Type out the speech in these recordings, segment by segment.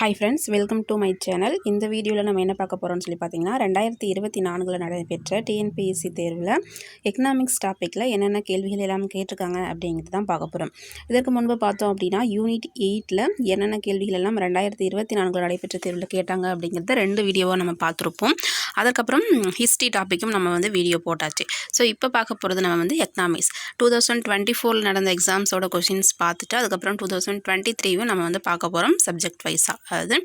Hi friends welcome to my channel இந்த வீடியோவில் நம்ம என்ன பார்க்க போகிறோம்னு சொல்லி பார்த்தீங்கன்னா ரெண்டாயிரத்தி இருபத்தி நான்கில் நடைபெற்ற டிஎன்பிஎஸ்சி தேர்வில் எக்கனாமிக்ஸ் டாப்பிக்கில் என்னென்ன கேள்விகள் எல்லாம் கேட்டிருக்காங்க அப்படிங்கிறது தான் பார்க்க போகிறோம் இதற்கு முன்பு பார்த்தோம் அப்படின்னா யூனிட் எயிட்டில் என்னென்ன கேள்விகள் எல்லாம் ரெண்டாயிரத்தி இருபத்தி நான்கில் நடைபெற்ற தேர்வில் கேட்டாங்க அப்படிங்கிறத ரெண்டு வீடியோவாக நம்ம பார்த்துருப்போம். அதுக்கப்புறம் ஹிஸ்ட்ரி டாப்பிக்கும் நம்ம வந்து வீடியோ போட்டாச்சு. ஸோ இப்போ பார்க்க போகிறது நம்ம வந்து எக்கனாமிக்ஸ் டூ தௌசண்ட் டுவெண்ட்டி ஃபோரில் நடந்த எக்ஸாம்ஸோட கொஷின்ஸ் பார்த்துட்டு அதுக்கப்புறம் டூ தௌசண்ட் டுவெண்ட்டி த்ரீவும் நம்ம வந்து பார்க்க போகிறோம் சப்ஜெக்ட் வைஸாக அதாவது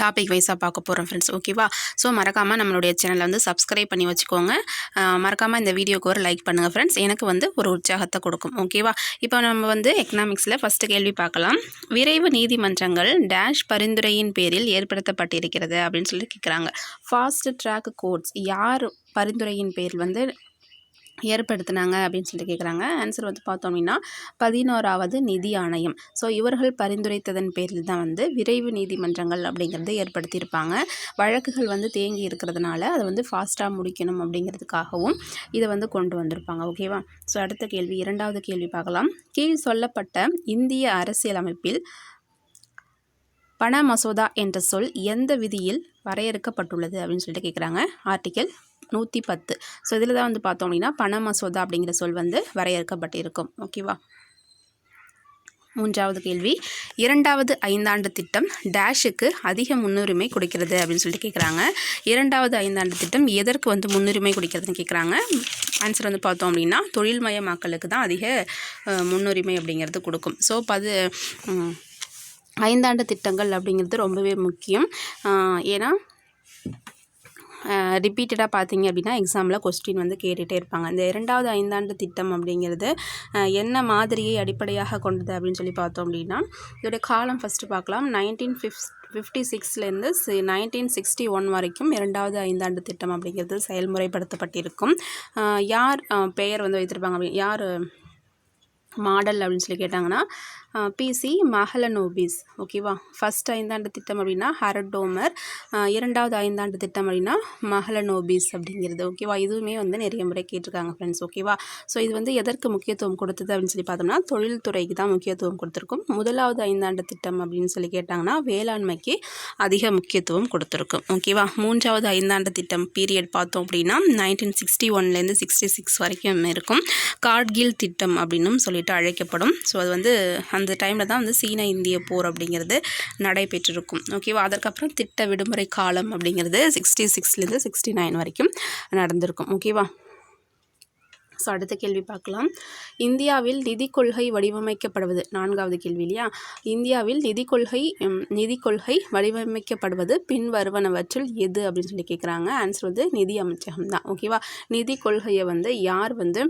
டாபிக் வைஸாக பார்க்க போகிறோம் ஃப்ரெண்ட்ஸ் ஓகேவா ஸோ மறக்காமல் நம்மளுடைய சேனலை வந்து சப்ஸ்கிரைப் பண்ணி வச்சுக்கோங்க. மறக்காமல் இந்த வீடியோக்கு ஒரு லைக் பண்ணுங்கள் ஃப்ரெண்ட்ஸ் எனக்கு வந்து ஒரு உற்சாகத்தை கொடுக்கும். ஓகேவா இப்போ நம்ம வந்து எக்கனாமிக்ஸில் ஃபஸ்ட்டு கேள்வி பார்க்கலாம். விரைவு நீதிமன்றங்கள் டேஷ் பரிந்துரையின் பேரில் ஏற்படுத்தப்பட்டிருக்கிறது அப்படின்னு சொல்லி கேட்குறாங்க ஃபாஸ்ட் ட்ராக் கோர்ட்ஸ் யார் பரிந்துரையின் பேரில் வந்து ஏற்படுத்தினாங்க அப்படின்னு சொல்லிட்டு கேட்குறாங்க ஆன்சர் வந்து பார்த்தோம் அப்படின்னா பதினோராவது நிதி ஆணையம். ஸோ இவர்கள் பரிந்துரைத்ததன் பேரில் தான் வந்து விரைவு நீதிமன்றங்கள் அப்படிங்கிறத ஏற்படுத்தியிருப்பாங்க. வழக்குகள் வந்து தேங்கி இருக்கிறதுனால அதை வந்து ஃபாஸ்ட்டாக முடிக்கணும் அப்படிங்கிறதுக்காகவும் இதை வந்து கொண்டு வந்திருப்பாங்க. ஓகேவா ஸோ அடுத்த கேள்வி இரண்டாவது கேள்வி பார்க்கலாம். கீழ் சொல்லப்பட்ட இந்திய அரசியலமைப்பில் பண மசோதா என்ற சொல் எந்த விதியில் வரையறுக்கப்பட்டுள்ளது அப்படின்னு சொல்லிட்டு கேட்குறாங்க ஆர்டிக்கல் நூற்றி பத்து ஸோ இதில் தான் வந்து பார்த்தோம் அப்படின்னா பண மசோதா அப்படிங்கிற சொல் வந்து வரையறுக்கப்பட்டிருக்கும். ஓகேவா மூன்றாவது கேள்வி. இரண்டாவது ஐந்தாண்டு திட்டம் டேஷுக்கு அதிக முன்னுரிமை கொடுக்கிறது அப்படின்னு சொல்லிட்டு கேட்குறாங்க இரண்டாவது ஐந்தாண்டு திட்டம் எதற்கு வந்து முன்னுரிமை கொடுக்கிறதுன்னு கேட்குறாங்க ஆன்சர் வந்து பார்த்தோம் அப்படின்னா தொழில்மயமாக்கலுக்கு தான் அதிக முன்னுரிமை அப்படிங்கிறது கொடுக்கும். ஸோ பது ஐந்தாண்டு திட்டங்கள் அப்படிங்கிறது ரொம்பவே முக்கியம். ஏன்னா ரிப்பீட்டடாக பார்த்தீங்க அப்படின்னா எக்ஸாமில் கொஸ்டின் வந்து கேட்டுகிட்டே இருப்பாங்க. இந்த இரண்டாவது ஐந்தாண்டு திட்டம் அப்படிங்கிறது என்ன மாதிரியை அடிப்படையாக கொண்டது அப்படின்னு சொல்லி பார்த்தோம் அப்படின்னா இதோடைய காலம் ஃபஸ்ட்டு பார்க்கலாம். நைன்டீன் ஃபிஃப்த் ஃபிஃப்டி சிக்ஸ்லேருந்து சி நைன்டீன் சிக்ஸ்டி ஒன் வரைக்கும் இரண்டாவது ஐந்தாண்டு திட்டம் அப்படிங்கிறது செயல்முறைப்படுத்தப்பட்டிருக்கும். யார் பெயர் வந்து வைத்திருப்பாங்க அப்படி யார் மாடல் அப்படின்னு சொல்லி கேட்டாங்கன்னா பிசி மஹலனோபிஸ் ஓகேவா ஃபஸ்ட் ஐந்தாண்டு திட்டம் அப்படின்னா ஹரடோமர் இரண்டாவது ஐந்தாண்டு திட்டம் அப்படின்னா மஹலனோபிஸ் அப்படிங்கிறது ஓகேவா இதுவுமே வந்து நிறைய முறை கேட்டிருக்காங்க ஃப்ரெண்ட்ஸ் ஓகேவா ஸோ இது வந்து எதற்கு முக்கியத்துவம் கொடுத்தது அப்படின்னு சொல்லி பார்த்தோம்னா தொழில்துறைக்கு தான் முக்கியத்துவம் கொடுத்துருக்கும். முதலாவது ஐந்தாண்டு திட்டம் அப்படின்னு சொல்லி கேட்டாங்கன்னா வேளாண்மைக்கு அதிக முக்கியத்துவம் கொடுத்துருக்கும் ஓகேவா மூன்றாவது ஐந்தாண்டு திட்டம் பீரியட் பார்த்தோம் அப்படின்னா நைன்டீன் சிக்ஸ்டி ஒன்லேருந்து சிக்ஸ்டி சிக்ஸ் வரைக்கும் இருக்கும். கார்கில் திட்டம் அப்படின்னும் சொல்லிட்டு அழைக்கப்படும். ஸோ அது வந்து அந்த டைமில் தான் வந்து சீன இந்திய போர் அப்படிங்கிறது நடைபெற்றிருக்கும். ஓகேவா அதற்கப்புறம் திட்ட விடுமுறை காலம் அப்படிங்கிறது சிக்ஸ்டி சிக்ஸ்லேருந்து சிக்ஸ்டி நைன் வரைக்கும் நடந்திருக்கும். ஓகேவா ஸோ அடுத்த கேள்வி பார்க்கலாம். இந்தியாவில் நிதி கொள்கை வடிவமைக்கப்படுவது நான்காவது கேள்வி இல்லையா? இந்தியாவில் நிதி கொள்கை நிதி கொள்கை வடிவமைக்கப்படுவது பின்வருவனவற்றில் எது அப்படின்னு சொல்லி கேட்குறாங்க. ஆன்சர் வந்து நிதி அமைச்சகம் தான். ஓகேவா நிதி கொள்கையை வந்து யார் வந்து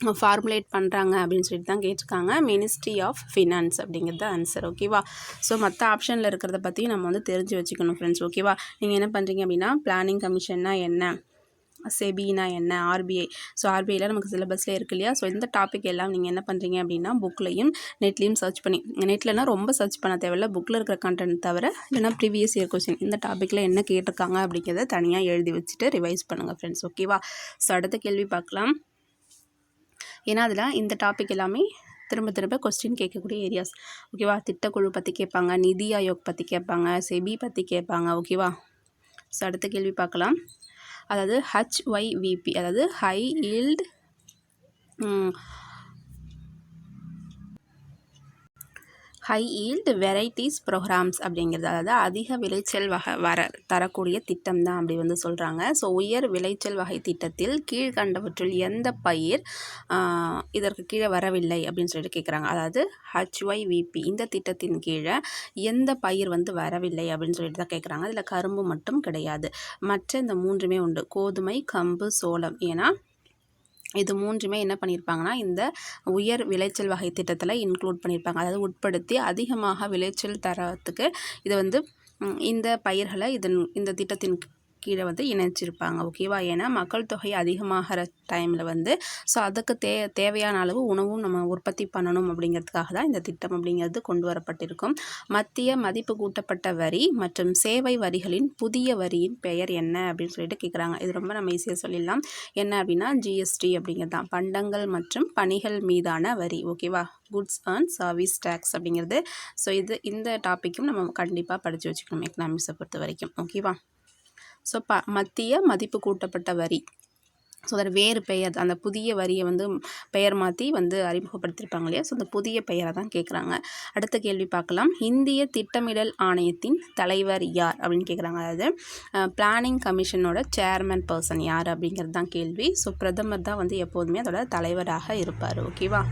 ஃபார்முலேட் பண்ணுறாங்க அப்படின்னு சொல்லிட்டு தான் கேட்டிருக்காங்க. மினிஸ்ட்ரி ஆஃப் ஃபினான்ஸ் அப்படிங்கிறது ஆன்சர் ஓகேவா ஸோ மற்ற ஆப்ஷனில் இருக்கிறத பற்றியும் நம்ம வந்து தெரிஞ்சு வச்சுக்கணும் ஃப்ரெண்ட்ஸ் ஓகேவா நீங்கள் என்ன பண்ணுறீங்க அப்படின்னா பிளானிங் கமிஷன்னா என்ன? செபினா என்ன? ஆர்பிஐ ஸோ ஆர்பிஐயில் நமக்கு சிலபஸில் இருக்கு இல்லையா? ஸோ இந்த டாபிக் எல்லாம் நீங்கள் என்ன பண்ணுறீங்க அப்படின்னா புக்லையும் நெட்லேயும் சர்ச் பண்ணி நெட்லனா ரொம்ப சர்ச் பண்ண தேவையில்ல புக்கில் இருக்கிற கண்டென்ட் தவிர இல்லைனா ப்ரீவியஸ் இயர் கொஸ்டின் இந்த டாப்பிக்கில் என்ன கேட்டிருக்காங்க அப்படிங்கிறத தனியாக எழுதி வச்சுட்டு ரிவைஸ் பண்ணுங்கள் ஃப்ரெண்ட்ஸ் ஓகேவா ஸோ அடுத்த கேள்வி பார்க்கலாம். ஏன்னா அதில் இந்த டாபிக் எல்லாமே திரும்ப திரும்ப கொஸ்டின் கேட்கக்கூடிய ஏரியாஸ் ஓகேவா திட்டக்குழு பற்றி கேட்பாங்க நிதி ஆயோக் பற்றி கேட்பாங்க செபி பற்றி கேட்பாங்க. ஓகேவா ஸோ அடுத்த கேள்வி பார்க்கலாம். அதாவது ஹச்ஒய்விபி அதாவது high yield high yield varieties programmes அப்படிங்கிறது அதாவது அதிக விளைச்சல் வகை வர தரக்கூடிய திட்டம் தான் அப்படி வந்து சொல்கிறாங்க ஸோ உயர் விளைச்சல் வகை திட்டத்தில் கீழ்கண்டவற்றில் எந்த பயிர் இதற்கு கீழே வரவில்லை அப்படின்னு சொல்லிட்டு கேட்குறாங்க அதாவது ஹச்ஒய்விபி இந்த திட்டத்தின் கீழே எந்த பயிர் வந்து வரவில்லை அப்படின்னு சொல்லிட்டு தான் கேட்குறாங்க அதில் கரும்பு மட்டும் கிடையாது. மற்ற இந்த மூன்றுமே உண்டு. கோதுமை கம்பு சோளம். ஏன்னா இது மூன்றுமே என்ன பண்ணியிருப்பாங்கன்னா இந்த உயர் விளைச்சல் வகை திட்டத்தில் இன்க்ளூட் பண்ணியிருப்பாங்க அதாவது உட்படுத்தி அதிகமாக விளைச்சல் தரத்துக்கு இதை வந்து இந்த பயிர்களை இதன் இந்த திட்டத்தின் கீழே வந்து இணைச்சிருப்பாங்க ஓகேவா ஏன்னா மக்கள் தொகை அதிகமாகிற டைமில் வந்து ஸோ அதுக்கு தே தேவையான அளவு உணவும் நம்ம உற்பத்தி பண்ணணும் அப்படிங்கிறதுக்காக தான் இந்த திட்டம் அப்படிங்கிறது கொண்டு வரப்பட்டிருக்கும். மத்திய மதிப்பு கூட்டப்பட்ட வரி மற்றும் சேவை வரிகளின் புதிய வரியின் பெயர் என்ன அப்படின்னு சொல்லிட்டு கேட்குறாங்க இது ரொம்ப நம்ம ஈஸியாக சொல்லிடலாம். என்ன அப்படின்னா ஜிஎஸ்டி அப்படிங்கிறது தான் பண்டங்கள் மற்றும் பணிகள் மீதான வரி ஓகேவா குட்ஸ் அண்ட் சர்வீஸ் டேக்ஸ் அப்படிங்கிறது. ஸோ இது இந்த டாப்பிக்கும் நம்ம கண்டிப்பாக படித்து வச்சுக்கணும் எக்கனாமிக்ஸை பொறுத்த வரைக்கும் ஓகேவா ஸோ ப மத்திய மதிப்பு கூட்டப்பட்ட வரி. ஸோ அதில் வேறு பெயர் அந்த புதிய வரியை வந்து பெயர் மாற்றி வந்து அறிமுகப்படுத்தியிருப்பாங்க இல்லையா? ஸோ அந்த புதிய பெயரை தான் கேட்குறாங்க. அடுத்த கேள்வி பார்க்கலாம். இந்திய திட்டமிடல் ஆணையத்தின் தலைவர் யார் அப்படின்னு கேட்குறாங்க. அதாவது பிளானிங் கமிஷனோட சேர்மன் பர்சன் யார் அப்படிங்கிறது தான் கேள்வி. ஸோ பிரதமர் தான் வந்து எப்போதுமே அதோட தலைவராக இருப்பார். ஓகேவா?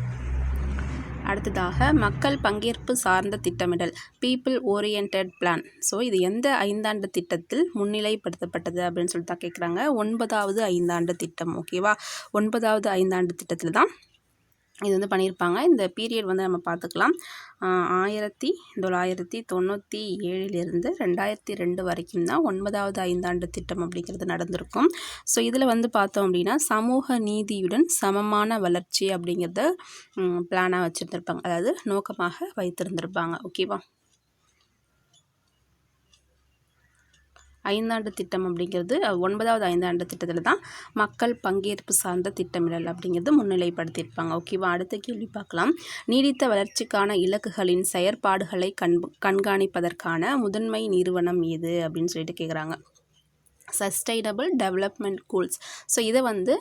அடுத்ததாக மக்கள் பங்கேற்பு சார்ந்த திட்டமிடல் பீப்புள் ஓரியன்ட் பிளான் ஸோ இது எந்த ஐந்தாண்டு திட்டத்தில் முன்னிலைப்படுத்தப்பட்டது அப்படின்னு சொல்லிட்டு தான் கேட்குறாங்க ஒன்பதாவது ஐந்தாண்டு திட்டம் ஓகேவா ஒன்பதாவது ஐந்தாண்டு திட்டத்தில் தான் இது வந்து பண்ணியிருப்பாங்க. இந்த பீரியட் வந்து நம்ம பார்த்துக்கலாம். ஆயிரத்தி தொள்ளாயிரத்தி தொண்ணூற்றி ஏழிலிருந்து ரெண்டாயிரத்தி ரெண்டு வரைக்கும் தான் ஒன்பதாவது ஐந்தாண்டு திட்டம் அப்படிங்கிறது நடந்திருக்கும். ஸோ இதில் வந்து பார்த்தோம் அப்படின்னா சமூக நீதியுடன் சமமான வளர்ச்சி அப்படிங்கிறத பிளானாக வச்சுருந்துருப்பாங்க. அதாவது நோக்கமாக வைத்திருந்திருப்பாங்க. ஓகேவா ஐந்தாண்டு திட்டம் அப்படிங்கிறது ஒன்பதாவது ஐந்தாண்டு திட்டத்தில் தான் மக்கள் பங்கேற்பு சார்ந்த திட்டமிடல் அப்படிங்கிறது முன்னிலைப்படுத்தியிருப்பாங்க. ஓகேவா அடுத்த கேள்வி பார்க்கலாம். நீடித்த வளர்ச்சிக்கான இலக்குகளின் செயற்பாடுகளை கண் கண்காணிப்பதற்கான முதன்மை நிறுவனம் எது அப்படின்னு சொல்லிட்டு கேட்குறாங்க சஸ்டைனபிள் டெவலப்மெண்ட் கோல்ஸ் ஸோ இதை வந்து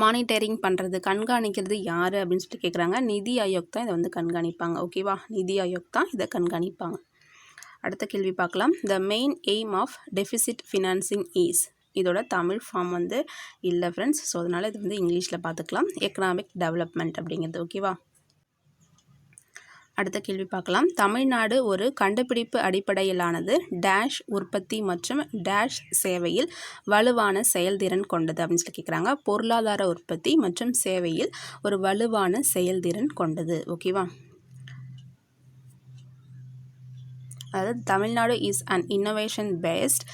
மானிட்டரிங் பண்ணுறது கண்காணிக்கிறது யார் அப்படின்னு சொல்லிட்டு கேட்குறாங்க நிதி ஆயோக் தான் இதை வந்து கண்காணிப்பாங்க. ஓகேவா நிதி ஆயோக் தான் இதை கண்காணிப்பாங்க. அடுத்த கேள்வி பார்க்கலாம். The main aim of deficit financing is இதோட தமிழ் ஃபார்ம் வந்து இல்லை ஃப்ரெண்ட்ஸ் ஸோ அதனால் இது வந்து இங்கிலீஷில் பார்த்துக்கலாம். எக்கனாமிக் டெவலப்மெண்ட் அப்படிங்கிறது. ஓகேவா அடுத்த கேள்வி பார்க்கலாம். தமிழ்நாடு ஒரு கண்டுபிடிப்பு அடிப்படையிலானது. டேஷ் உற்பத்தி மற்றும் டேஷ் சேவையில் வலுவான செயல்திறன் கொண்டது அப்படின்னு சொல்லி கேட்குறாங்க பொருளாதார உற்பத்தி மற்றும் சேவையில் ஒரு வலுவான செயல்திறன் கொண்டது. ஓகேவா அதாவது Tamil Nadu is an innovation based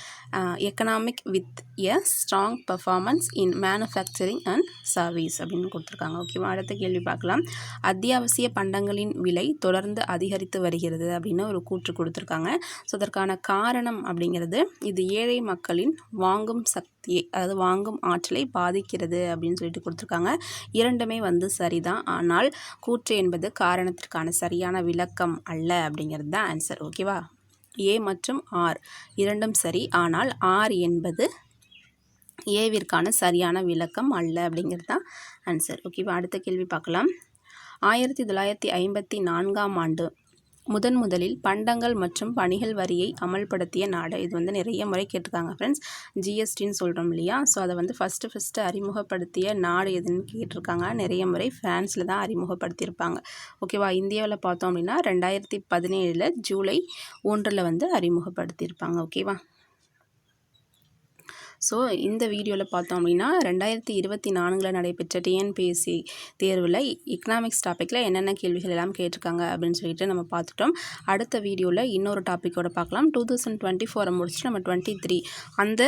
economic with a strong performance in manufacturing and service அப்படின்னு கொடுத்துருக்காங்க. ஓகேவா அடுத்த கேள்வி பார்க்கலாம். அத்தியாவசிய பண்டங்களின் விலை தொடர்ந்து அதிகரித்து வருகிறது அப்படின்னு ஒரு கூற்று கொடுத்துருக்காங்க. ஸோ அதற்கான காரணம் அப்படிங்கிறது இது ஏழை மக்களின் வாங்கும் சக்தி சக்தியை அதாவது வாங்கும் ஆற்றலை பாதிக்கிறது அப்படின்னு சொல்லிட்டு கொடுத்துருக்காங்க. இரண்டுமே வந்து சரிதான். ஆனால் கூற்று என்பது காரணத்திற்கான சரியான விளக்கம் அல்ல அப்படிங்கிறது தான் ஆன்சர் ஓகேவா ஏ மற்றும் ஆர் இரண்டும் சரி. ஆனால் ஆர் என்பது ஏவிற்கான சரியான விளக்கம் அல்ல அப்படிங்கிறது தான் ஆன்சர் ஓகேவா அடுத்த கேள்வி பார்க்கலாம். ஆயிரத்தி தொள்ளாயிரத்தி ஐம்பத்தி நான்காம் ஆண்டு முதன் முதலில் பண்டங்கள் மற்றும் பணிகள் வரியை அமல்படுத்திய நாடு. இது வந்து நிறைய முறை கேட்டிருக்காங்க ஃப்ரெண்ட்ஸ் ஜிஎஸ்டின்னு சொல்கிறோம் இல்லையா? ஸோ அதை வந்து ஃபஸ்ட்டு ஃபஸ்ட்டு அறிமுகப்படுத்திய நாடு எதுன்னு கேட்டிருக்காங்க. நிறைய முறை ஃப்ரான்ஸில் தான் அறிமுகப்படுத்தியிருப்பாங்க. ஓகேவா இந்தியாவில் பார்த்தோம் அப்படின்னா ரெண்டாயிரத்தி பதினேழில் ஜூலை ஒன்றில் வந்து அறிமுகப்படுத்தியிருப்பாங்க. ஓகேவா ஸோ இந்த வீடியோவில் பார்த்தோம் அப்படின்னா ரெண்டாயிரத்தி இருபத்தி நான்கில் நடைபெற்ற டிஎன்பிஎஸ்சி தேர்வில் எக்கனாமிக்ஸ் டாப்பிக்கில் என்னென்ன கேள்விகள் எல்லாம் கேட்டிருக்காங்க அப்படின்னு சொல்லிட்டு நம்ம பார்த்துட்டோம். அடுத்த வீடியோவில் இன்னொரு டாப்பிக்கோட பார்க்கலாம். டூ தௌசண்ட் டுவெண்ட்டி ஃபோரை முடிச்சுட்டு நம்ம டுவெண்ட்டி த்ரீ அந்த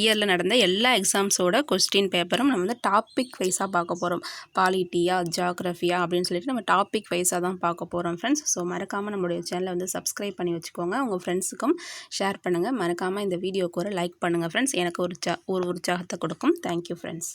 இயரில் நடந்த எல்லா எக்ஸாம்ஸோட கொஸ்டின் பேப்பரும் நம்ம வந்து டாபிக் வைஸாக பார்க்க போகிறோம் பாலிட்டியா ஜாகிரஃபியா அப்படின்னு சொல்லிட்டு நம்ம டாபிக் வைஸாக தான் பார்க்க போகிறோம் ஃப்ரெண்ட்ஸ் ஸோ மறக்காமல் நம்மளுடைய சேனலை வந்து சப்ஸ்கிரைப் பண்ணி வச்சுக்கோங்க. உங்கள் ஃப்ரெண்ட்ஸுக்கும் ஷேர் பண்ணுங்கள் மறக்காமல் இந்த வீடியோக்கு ஒரு லைக் பண்ணுங்கள் ஃப்ரெண்ட்ஸ் எனக்கு ஒரு உற்சாகத்தை கொடுக்கும். Thank you friends